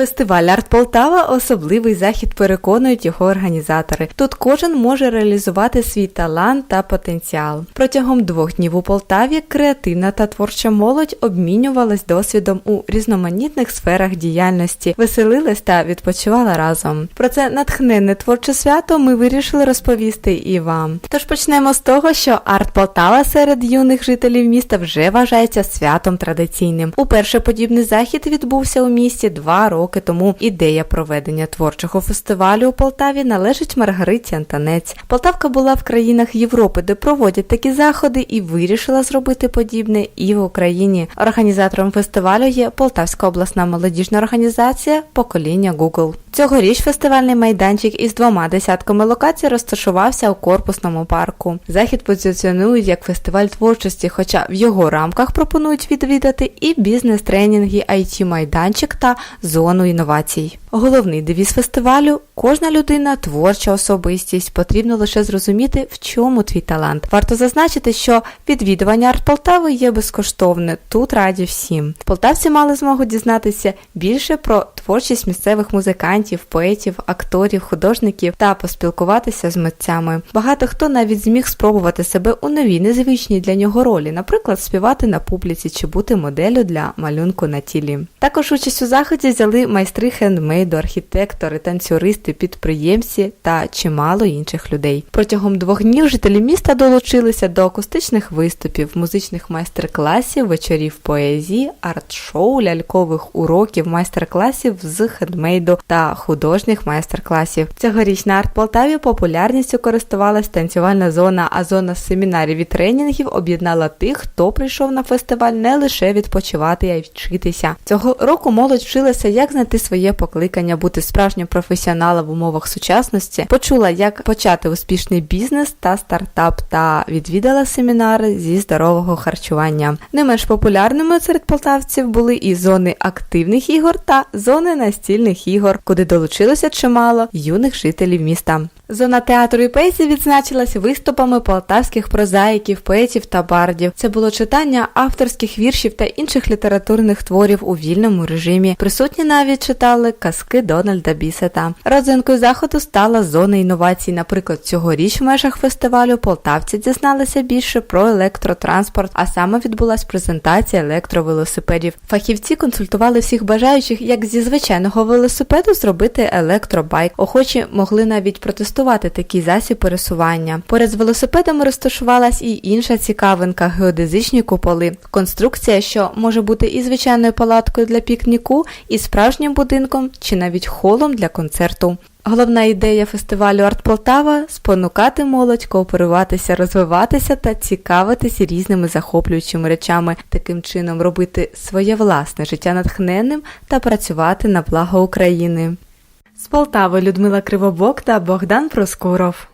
Фестиваль Арт Полтава особливий захід переконують його організатори. Тут кожен може реалізувати свій талант та потенціал. Протягом двох днів у Полтаві креативна та творча молодь обмінювалась досвідом у різноманітних сферах діяльності, веселилась та відпочивала разом. Про це натхненне творче свято ми вирішили розповісти і вам. Тож почнемо з того, що Арт Полтава серед юних жителів міста вже вважається святом традиційним. Уперше подібний захід відбувся у місті два роки тому. Ідея проведення творчого фестивалю у Полтаві належить Маргариті Антанець. Полтавка була в країнах Європи, де проводять такі заходи, і вирішила зробити подібне і в Україні. Організатором фестивалю є Полтавська обласна молодіжна організація Покоління Google. Цьогоріч фестивальний майданчик із двома десятками локацій розташувався у корпусному парку. Захід позиціонують як фестиваль творчості, хоча в його рамках пропонують відвідати і бізнес-тренінги, it майданчик та зону інновацій. Головний девіз фестивалю кожна людина творча особистість. Потрібно лише зрозуміти, в чому твій талант. Варто зазначити, що відвідування арт Полтави є безкоштовне. Тут раді всім. Полтавці мали змогу дізнатися більше про творчість місцевих музикантів, поетів, акторів, художників та поспілкуватися з митцями. Багато хто навіть зміг спробувати себе у новій незвичній для нього ролі, наприклад, співати на публіці чи бути моделлю для малюнку на тілі. Також участь у заході взяли майстри хендмейду, архітектори, танцюристи, підприємці та чимало інших людей. Протягом двох днів жителі міста долучилися до акустичних виступів, музичних майстер-класів, вечорів поезії, арт-шоу, лялькових уроків, майстер-класів з хендмейду та художніх майстер-класів. Цьогоріч на арт Полтаві популярністю користувалась танцювальна зона, а зона семінарів і тренінгів об'єднала тих, хто прийшов на фестиваль не лише відпочивати, а й вчитися. Цього року молодь вчилася, як знайти своє покликання, бути справжнім професіоналом в умовах сучасності, почула, як почати успішний бізнес та стартап, та відвідала семінари зі здорового харчування. Не менш популярними серед полтавців були і зони активних ігор та зони настільних ігор, куди долучилося чимало юних жителів міста. Зона театру і поезії відзначилась виступами полтавських прозаїків, поетів та бардів. Це було читання авторських віршів та інших літературних творів у вільному режимі. Присутні навіть читали казки Дональда Бісета. Родзинкою заходу стала зона інновацій. Наприклад, цьогоріч в межах фестивалю полтавці дізналися більше про електротранспорт, а саме відбулась презентація електровелосипедів. Фахівці консультували всіх бажаючих, як зі звичайного велосипеду зробити електробайк. Охочі могли навіть протестувати такий засіб пересування. Поряд з велосипедами розташувалась і інша цікавинка геодезичні куполи. Конструкція, що може бути і звичайною палаткою для пікніку, і справжнім будинком, чи навіть холом для концерту. Головна ідея фестивалю Арт Полтава спонукати молодь, кооперуватися, розвиватися та цікавитися різними захоплюючими речами, таким чином робити своє власне життя натхненним та працювати на благо України. З Полтави Людмила Кривобок та Богдан Проскуров.